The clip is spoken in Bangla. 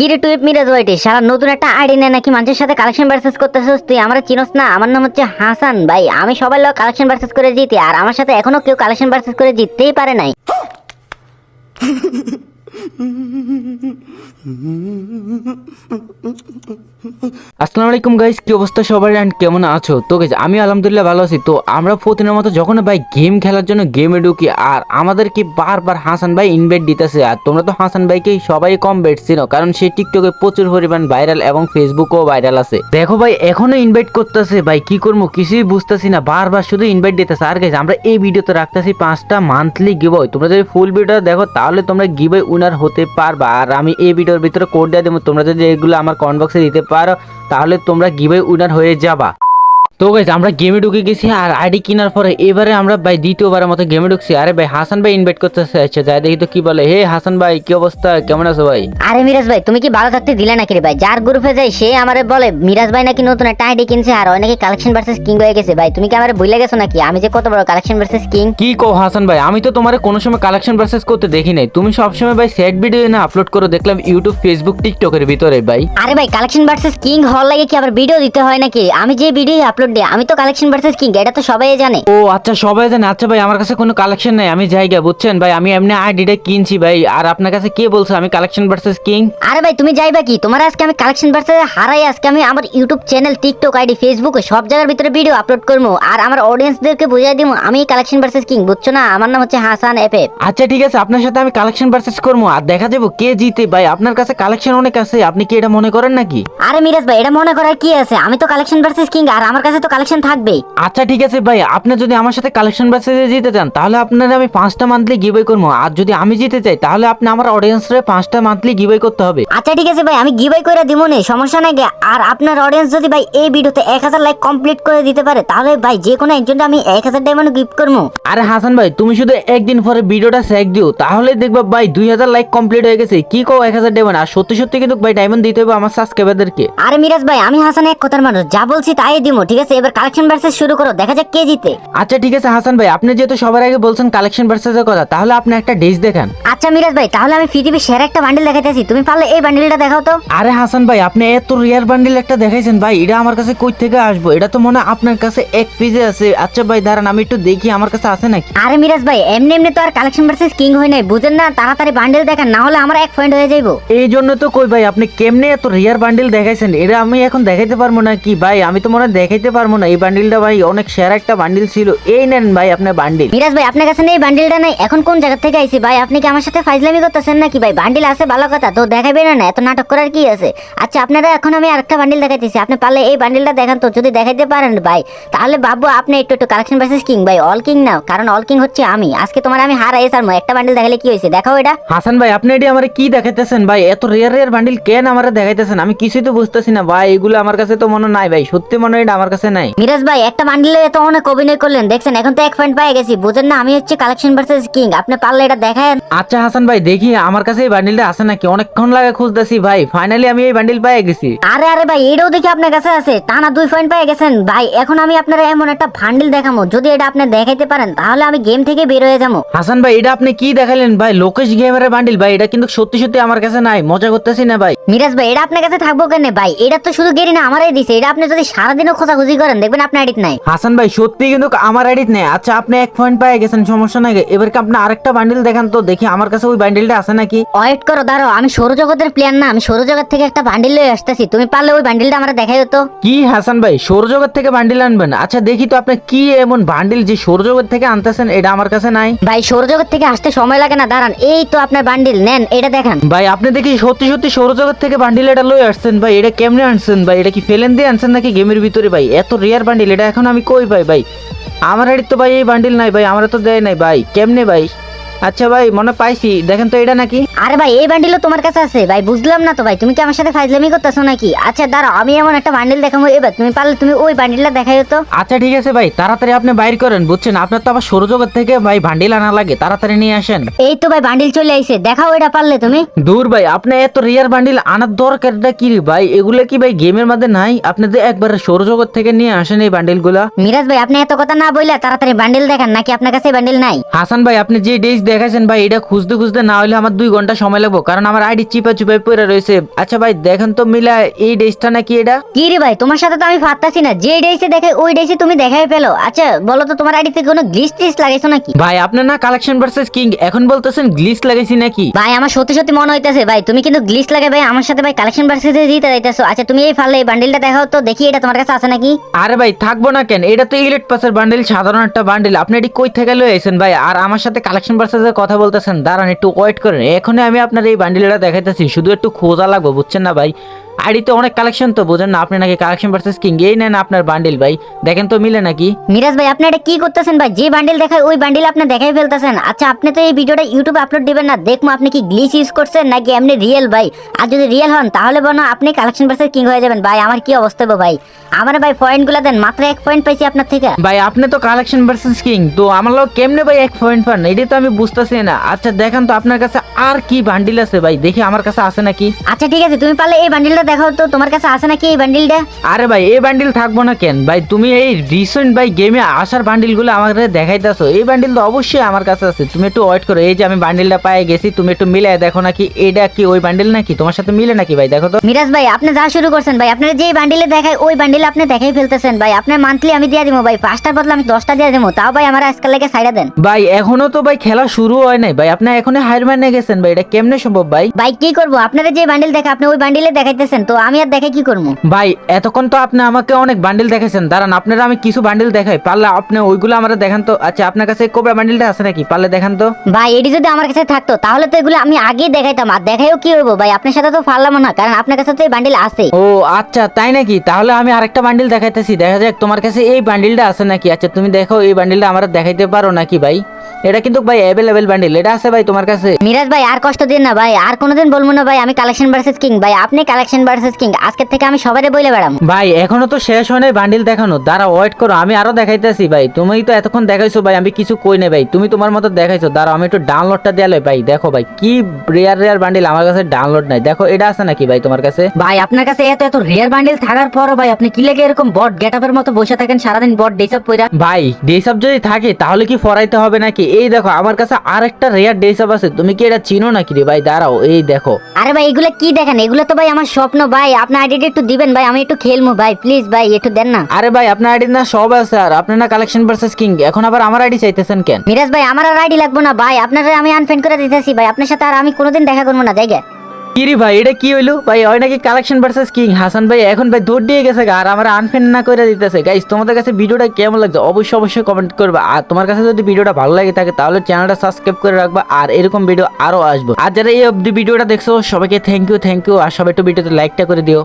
কি রে টুইপ মিরাজ ওয়াইটি সারা নতুন একটা আইডি নেয় নাকি? মানুষের সাথে কালেকশন ভার্সেস করতেছিস তুই? আমরা চিনোস না? আমার নাম হচ্ছে হাসান ভাই। আমি সবাই লোক কালেকশন ভার্সেস করে জিতি, আর আমার সাথে এখনও কেউ কালেকশন ভার্সেস করে জিততেই পারে নাই। আসসালামু আলাইকুম গাইস কি অবস্থা সবার অ্যান্ড কেমন আছো? তো গাইস আমি আলহামদুলিল্লাহ ভালো আছি। তো আমরা প্রতিদিনের মতো যখন ভাই গেম খেলার জন্য গেমে ঢুকি, আর আমাদেরকে বারবার হাসান ভাই ইনভাইট দিতেছে, আর তোমরা তো হাসান ভাইকে সবাই কম বেট চিনো, কারণ সে টিকটকে প্রচুর পরিমাণ ভাইরাল এবং ফেসবুকও ভাইরাল আছে। দেখো ভাই, এখনও ইনভাইট করতেছে, ভাই কি করব কিছুই বুঝতেছি না, বারবার শুধু ইনভাইট দিতেছে। আর গাইস আমরা এই ভিডিওতে রাখতেছি পাঁচটা মান্থলি গিবই তোমরা যদি ফুল ভিডিও দেখো, তাহলে তোমরা গিবই উইনার হতে পারবা। আর আমি এই ভিডিওর ভিতরে কোড দিয়ে দেবো। তোমরা যদি এগুলো আমার কমেন্ট বক্সে দিতে পারো, তাহলে তোমরা গিভে উইনার হয়ে যাবা। তো গাইজ আমরা গেমে ঢুকে গেছি আর আইডি কেনার পরে এবারে আমরা ভাই দ্বিতীয়বারের মতো গেমে ঢুকছি। আরে ভাই হাসান ভাই ইনভাইট করতেছে আচ্ছা যাই দেখি তো কি বলে। হে হাসান ভাই কি অবস্থা? কেমন আছো ভাই? আরে মিরাজ ভাই তুমি কি ভালো থাকতে দিলে নাকি রে ভাই? যার গ্রুপে যাই সে আমারে বলে মিরাজ ভাই নাকি নতুন একটা আইডি কিনছে আর অনেকে কালেকশন ভার্সেস কিং হয়ে গেছে। ভাই তুমি কি আমারে ভুলে গেছো নাকি? আমি যে কত বড় কালেকশন ভার্সেস কিং কি কো হাসান ভাই আমি তো তোমার কোনো সময় কালেকশন ভার্সেস করতে দেখি নাই। তুমি সবসময় ভাই সেট ভিডিও না আপলোড করো দেখলাম ইউটিউব ফেসবুক টিকটকের ভিতরে ভাই। আরে ভাই কালেকশন ভার্সেস কিং হওয়ার লাগে কি আবার ভিডিও দিতে হয় নাকি? আমি যে ভিডিও আপলোড দিই আমি তো কালেকশন ভার্সেস কিং এটা তো সবাই জানে। ও আচ্ছা সবাই জানে। আচ্ছা ভাই আমার কাছে কোনো কালেকশন নাই আমি জায়গা বুঝছেন? ভাই আমি এমনি আইডিটা কিনছি ভাই আর আপনার কাছে কে বলছে আমি কালেকশন ভার্সেস কিং আরে ভাই তুমি যাইবা কি? তোমার আজকে আমি কালেকশন ভার্সেস হারাই আজকে আমি আমার YouTube channel TikTok ID Facebook সব জায়গার ভিতরে ভিডিও আপলোড করব আর আমার অডিয়েন্সদেরকে বুঝাই দিব আমি কালেকশন ভার্সেস কিং বুঝছ না? আমার নাম হচ্ছে হাসান এফ এফ আচ্ছা ঠিক আছে আপনার সাথে আমি কালেকশন ভার্সেস করব আর দেখা যাব কে জিতে। ভাই আপনার কাছে কালেকশন অনেক আছে আপনি কি এটা মনে করেন নাকি? আরে মিরাজ ভাই এটা মনে করার কি আছে? আমি তো কালেকশন ভার্সেস কিং আর আমার কাছে তো কালেকশন থাকবেই। আচ্ছা ঠিক আছে ভাই আপনি যদি আমার সাথে কালেকশন ভার্সেসে জিতে চান তাহলে আপনার আমি পাঁচটা মান্থলি গিভওয়ে করব। আর যদি আমি জিতে চাই তাহলে আপনি আমার অডিয়েন্সরে পাঁচটা মান্থলি গিভওয়ে করতে হবে। আচ্ছা ঠিক আছে ভাই আমি গিভাই করে দিব নে সমস্যা নাই আর আপনার অডিয়েন্স যদি ভাই এই ভিডিওতে এক হাজার লাইক কমপ্লিট করে দিতে পারে তাহলে ভাই যে কোনো একজনটা আমি এক হাজার ডায়মন্ড গিফট করব। আরে হাসান ভাই তুমি শুধু একদিন পরে ভিডিওটা সেক দিও তাহলে দেখবা ভাই দুই হাজার লাইক কমপ্লিট হয়ে গেছে। কি কো এক হাজার ডায়মন্ড আর সত্যি সত্যি কিন্তু ভাই ডায়মন্ড দিতে হবে আমার সাবস্ক্রাইবারদেরকে আরে মিরাজ ভাই আমি হাসান এক কথার মানুষ যা বলছি তাই দিব ঠিক আছে? এবার কালেকশন ভার্সেস শুরু করো দেখা যাক কে জিতে। আচ্ছা ঠিক আছে হাসান ভাই আপনি যেহেতু সবার আগে বলছেন কালেকশন ভার্সেসের কথা তাহলে আপনি একটা ডেজ দেখান। আচ্ছা মিরাজ ভাই তাহলে আমি পৃথিবীর সেরা একটা বান্ডিল দেখাইতেছি তুমি পারলে এই বান্ডিলটা দেখাও তো। আরে হাসান ভাই আপনি এত রিয়ার বান্ডিল একটা দেখাইছেন ভাই এটা আমার কাছে কই থেকে আসব? এটা তো মনে হয় আপনার কাছে এক পিজে আছে। আচ্ছা ভাই দাঁড়ান আমি একটু দেখি আমার কাছে আছে নাকি? আরে মিরাজ ভাই এমনি এমনি তো আর কালেকশন ভার্সেস কিং হয় নাই। বুঝেন না তাড়াতাড়ি বান্ডিল দেখান না হলে আমার এক পয়েন্ট হয়ে যাইবো। এই জন্য তো কই ভাই আপনি কেমনে এত রিয়ার বান্ডিল দেখাইছেন? এটা আমি এখন দেখাইতে পারব না কি ভাই আমি তো মনে হয় দেখাইতে পারব না। এই বান্ডিলটা ভাই অনেক সেরা একটা বান্ডিল ছিল। এই নেন ভাই আপনার বান্ডিল মিরাজ ভাই আপনার কাছে নেই বান্ডিলটা নাই। এখন কোন জায়গা থেকে আইছি? ভাই আপনি কি আমার সাথে ফাইজলামি করতেছেন নাকি? ভাই বান্ডিল আছে ভালো কথা। তো দেখাবেন না এত নাটক করার কি আছে? আচ্ছা আপনারা এখন আমি আরেকটা বান্ডিল দেখাইতেছি। আপনি পারলে এই বান্ডিলটা দেখান তো যদি দেখাইতে পারেন ভাই। তাহলে বাবু আপনি একটু একটু কালেকশন ভার্সেস কিং ভাই। অল কিং না কারণ অল কিং হচ্ছে আমি। আজকে তোমার আমি হারাই সারমো একটা বান্ডিল দেখালে কি হয়েছে? দেখাও এটা। হাসান ভাই আপনি এটি আমার কি দেখাইতেছেন ভাই? এত রিয়ার রিয়ার বান্ডিল কেন আমার দেখাইতেছেন? আমি কিছুই তো বুঝতেছি না। ভাই এগুলো আমার কাছে তো মনে নাই ভাই। সত্যি মনে হয় এটা আমার কাছে নাই? মিরাজ ভাই একটা বান্ডিলে এত অনেক অভিনয় করলেন। দেখছেন এখন তো এক পয়েন্ট পেয়ে গেছি। বুঝেন না আমি হচ্ছে কালেকশন ভার্সেস কিং আপনি পারলে এটা দেখায় আচ্ছা হাসান ভাই দেখি আমার কাছে এই বান্ডিলটা আছে নাকি? অনেকক্ষণ লাগে খুঁজতেছি ভাই। ফাইনালি আমি এই বান্ডিল পেয়ে গেছি। আরে আরে ভাই এটাও দেখি আপনার কাছে আছে। টানা দুই পয়েন্ট পেয়ে গেছেন। ভাই এখন আমি আপনার এমন একটা বান্ডিল দেখাবো যদি এটা আপনি দেখাইতে পারেন তাহলে আমি গেম থেকে বের হয়ে যাব। হাসান ভাই এটা আপনি কি দেখালেন ভাই? লোকেশ গেমের বান্ডিল ভাই। এটা কিন্তু সত্যি সত্যি আমার কাছে নাই। মজা করতেছি না ভাই। মিরাজ ভাই এটা আপনার কাছে থাকব কেন? ভাই এটা তো শুধু গেরি না আমারই দিছে। এটা আপনি যদি সারাদিনও খোঁজাখুঁজি করেন দেখবেন আপনার এডিট নাই। হাসান ভাই সত্যি কিন্তু আমার এডিট নেই। আচ্ছা আপনি এক পয়েন্ট পেয়ে গেছেন সমস্যা নাই। এবার কি আপনি আরেকটা বান্ডিল দেখান তো দেখি আমার কাছে ওই বান্ডিলটা আছে নাকি? ওয়েট করো দাঁড়াও আমি সৌরজগতের প্লেয়ার না আমি সৌরজগৎ থেকে একটা বান্ডিল লয়ে আসতেছি। তুমি পারলে ওই বান্ডিলটা আমার দেখাই তো। কি হাসান ভাই সৌরজগৎ থেকে বান্ডিল আনবেন? আচ্ছা দেখি তো আপনি কি এমন বান্ডিল যে সৌরজগৎ থেকে আনতেছেন এটা আমার কাছে নাই। ভাই সৌরজগৎ থেকে আসতে সময় লাগে না দাঁড়ান এই তো আপনার বান্ডিল নেন এটা দেখান। ভাই আপনি দেখি সত্যি সত্যি সৌরজগৎ থেকে বান্ডিল এটা লয়ে আসছেন ভাই এটা কেমনে আনছেন ভাই এটা কি ফেলেন দিয়ে আনছেন নাকি গেমের ভিতরে ভাই? এত রেয়ার বান্ডিল এটা এখন আমি কই ভাই ভাই? আমার তো ভাই এই বান্ডিল নাই ভাই আমার তো দেয় নাই ভাই। কেমনে ভাই? আচ্ছা ভাই মনে পাইছি। দেখেন তো এটা নাকি। আরে ভাই এই বান্ডিলও তোমার কাছে আছে। ভাই বুঝলাম না তো ভাই তুমি কি আমার সাথে ফাইজলামি করতেছো নাকি? আচ্ছা দাঁড়াও আমি এমন একটা বান্ডিল দেখাবো। এবার তুমি পারলে তুমি ওই বান্ডিলটা দেখাইও তো। আচ্ছা ঠিক আছে ভাই তাড়াতাড়ি আপনি বাইর করেন বুঝছেন? আপনার তো আবার সৌরজগৎ থেকে ভাই বান্ডিল আনা লাগে তাড়াতাড়ি নিয়ে আসেন। এই তো ভাই বান্ডিল চলে আইছে দেখাও এটা পারলে তুমি। দূর ভাই আপনি এত রিয়ার বান্ডিল আনার দরকারটা কি রে ভাই? এগুলো কি ভাই গেমের মধ্যে নাই? আপনি তো একবার সৌরজগৎ থেকে নিয়ে আসেন এই বান্ডিলগুলা। মিরাজ ভাই আপনি এত কথা না বললে তাড়াতাড়ি বান্ডিল দেখান নাকি আপনার কাছে বান্ডিল নাই? হাসান ভাই আপনি যে ডেজ দেখাইছেন ভাই এটা খুঁজতে খুঁজতে না হলে আমার দুই ঘণ্টা সময় লাগবো। কারণ আমার আইডি চিপা চিপাই পড়ে রয়েছে। আচ্ছা ভাই দেখেন তো মিলা এই ড্রেসটা নাকি এটা? কি রে ভাই তোমার সাথে তো আমি পারতাছি না। যে ডেসে দেখে ওই ডেসে তুমি দেখাই পেল আচ্ছা বলো তো তোমার আইডিতে কোনো গ্লিচ টিচ লাগাইছো নাকি? ভাই আপনার না কালেকশন ভার্সেস কিং এখন বলতেছেন গ্লিস লাগাইছি নাকি? ভাই আমার সত্যি সত্যি মনে হইতেছে ভাই তুমি কিন্তু গ্লিচ লাগে ভাই আমার সাথে ভাই কালেকশন ভার্সেসে জিতে যাইতেছো। আচ্ছা তুমি এই ফালে এই বান্ডিলটা দেখাও তো দেখি এটা তোমার কাছে আছে নাকি? আরে ভাই থাকব না কেন? এটা তো ইলেট পাসের বান্ডেল সাধারণ একটা বান্ডেল আপনি এটি কই থেকে লয়ে আইছেন ভাই? আর আমার সাথে কালেকশন ভার্সেসের কথা বলতেছেন, দাঁড়ান একটু ওয়েট করেন। এখনই আমি আপনার এই বান্ডিলটা দেখাইতেছি, শুধু একটু খোঁজা লাগবো, বুঝছেন না ভাই? আইডিতে অনেক কালেকশন তো বোঝেন না? আপনি নাকি কালেকশন ভার্সেস কিং এই নেন আপনার বান্ডেল ভাই। দেখেন তো মিলে নাকি? মিরাজ ভাই আপনি এটা কি করতেছেন ভাই? যে বান্ডিল দেখায় ওই বান্ডিল আপনি দেখাই ফেলতেছেন। আচ্ছা আপনি তো এই ভিডিওটা ইউটিউবে আপলোড দিবেন না। দেখব আপনি কি গ্লিচ ইউজ করছেন নাকি এমনি রিয়েল ভাই? আর যদি রিয়েল হন তাহলে বলো আপনি কালেকশন ভার্সেস কিং হয়ে যাবেন। ভাই আমার কি অবস্থা হবে ভাই? আমার ভাই পয়েন্টগুলা দেন মাত্র এক পয়েন্ট পাইছি আপনার থেকে। ভাই আপনি তো কালেকশন ভার্সেস কিং তো আমার লোক কেমনে ভাই এক পয়েন্ট পান? এটাই তো আমি বুঝতেছি না। আচ্ছা দেখেন তো আপনার কাছে আর কি বান্ডিল আছে ভাই? দেখি আমার কাছে আছে নাকি? আচ্ছা ঠিক আছে তুমি পারলে এই বান্ডিলটা দেখাও তো তোমার কাছে আছে নাকি এই বান্ডিলটা আরে ভাই এই বান্ডিল থাকব না কেন? ভাই তুমি এই রিসেন্ট ভাই গেমে আসার বান্ডিলগুলো আমাকে দেখাইতেছো। এই বান্ডিল তো অবশ্যই আমার কাছে আছে। তুমি একটু ওয়েট করো। এই যে আমি বান্ডিলটা পায়ে গেছি তুমি একটু মিলাই দেখো নাকি এটা কি ওই বান্ডিল নাকি? তোমার সাথে মিলে নাকি ভাই? দেখো তো। মিরাজ ভাই আপনি যা শুরু করছেন ভাই আপনার যে বান্ডিলে দেখায় ওই বান্ডিলে আপনি দেখাই ফেলতেছেন ভাই। আপনার মান্থলি আমি দিয়ে দিব ভাই পাঁচটার বদলে আমি দশটা দিয়ে দেবো। তাও ভাই আমার আজকাল লেগে সাইডা দেন। ভাই এখনও তো ভাই খেলা শুরু হয় নাই। ভাই আপনি এখনও হায়ার ম্যানে গেছেন ভাই এটা কেমনে সম্ভব ভাই? ভাই কি করব? আপনারা যে বান্ডিল দেখে আপনি ওই বান্ডিলে দেখাইতেছেন। তো আমি আর দেখে কি করব? ভাই এতক্ষণ তো আপনি আমাকে অনেক বান্ডিল দেখাইছেন দাঁড়ান আপনারা আমি কিছু বান্ডিল দেখাই। পারলে আপনি ওইগুলো আমরা দেখান তো। আচ্ছা আপনার কাছে কোবরা বান্ডিলটা আছে নাকি? পারলে দেখান তো। ভাই এটি যদি আমার কাছে থাকতো তাহলে তো এগুলো আমি আগেই দেখাইতাম। আর দেখাইও কি হইবো? ভাই আপনার সাথে তো পারলাম না কারণ আপনার কাছে তো এই বান্ডিল আছে। ও আচ্ছা তাই নাকি? তাহলে আমি আরেকটা বান্ডিল দেখাইতেছি। দেখা যাক তোমার কাছে এই বান্ডিলটা আছে নাকি? আচ্ছা তুমি দেখো এই বান্ডিলটা আমরা দেখাইতে পারো নাকি ভাই? এটা কিন্তু ভাই অ্যাভেলেবেল বান্ডিল এটা আছে ভাই তোমার কাছে? মিরাজ ভাই আর কষ্ট দিন না ভাই আর কোনোদিন বলব না ভাই আমি কালেকশন ভার্সেস কিং ভাই আপনি কালেকশন ভার্সেস কিং আজকের থেকে আমি সবারে বইলে বেড়াম। ভাই এখনও তো শেষ হয় নাই বান্ডিল দেখানো। দাঁড়া ওয়েট করো আমি আরও দেখাইতেছি ভাই। তুমি তো এতক্ষণ দেখাইছো ভাই আমি কিছু কই নাই ভাই। তুমি তোমার মতো দেখাইছো। দাঁড়াও আমি একটু ডাউনলোডটা দেয়ালে ভাই দেখো ভাই কি রেয়ার রেয়ার বান্ডিল আমার কাছে ডাউনলোড নাই। দেখো এটা আছে নাকি ভাই তোমার কাছে? ভাই আপনার কাছে এত এত রেয়ার বান্ডিল থাকার পরও ভাই আপনি কি লেগে এরকম বট গেটআপের মতো বসে থাকেন? সারাদিন বট ডেসআপ পইরা ভাই ডেসআপ যদি থাকে তাহলে কি ফরাইতে হবে নাকি? এই দেখো আমার কাছে আর একটা রেয়ার ডেসআপ আছে। তুমি কি এটা চিনো নাকি রে? ভাই দাঁড়াও এই দেখো। আরে ভাই এগুলো কি দেখেন? এগুলো তো ভাই আমার স্বপ্ন ভাই। আপনার আইডিটা একটু দিবেন ভাই। আমি একটু খেলব ভাই। প্লিজ ভাই একটু দেন না। আরে ভাই আপনার আইডি না সব আছে আর। আপনার না কালেকশন ভার্সেস কিং এখন আবার আমার আইডি চাইতেছেন কেন? মিরাজ ভাই আমার আর আইডি লাগবো না ভাই। আপনারা আমি আনফ্রেন্ড করে দিতেছি ভাই। আপনার সাথে আর আমি কোনোদিন দেখা করব না জায়গা। কিরি ভাই, এটা কি হইল? ভাই ওই নাকি কালেকশন ভার্সেস কিং হাসান ভাই, এখন ভাই দৌড় দিয়ে গেছে আর আমার আনফেন না করে দিতেছে। গাইস তোমাদের কাছে ভিডিওটা কেমন লাগছে? অবশ্যই অবশ্যই কমেন্ট করবে। আর তোমার কাছে যদি ভিডিওটা ভালো লাগে থাকে, তাহলে চ্যানেলটা সাবস্ক্রাইব করে রাখবা, আর এরকম ভিডিও আরও আসব। আর যারা এই অবধি ভিডিওটা দেখছ, সবাইকে থ্যাংক ইউ থ্যাংক ইউ আর সবাই একটু ভিডিওতে লাইকটা করে দিও।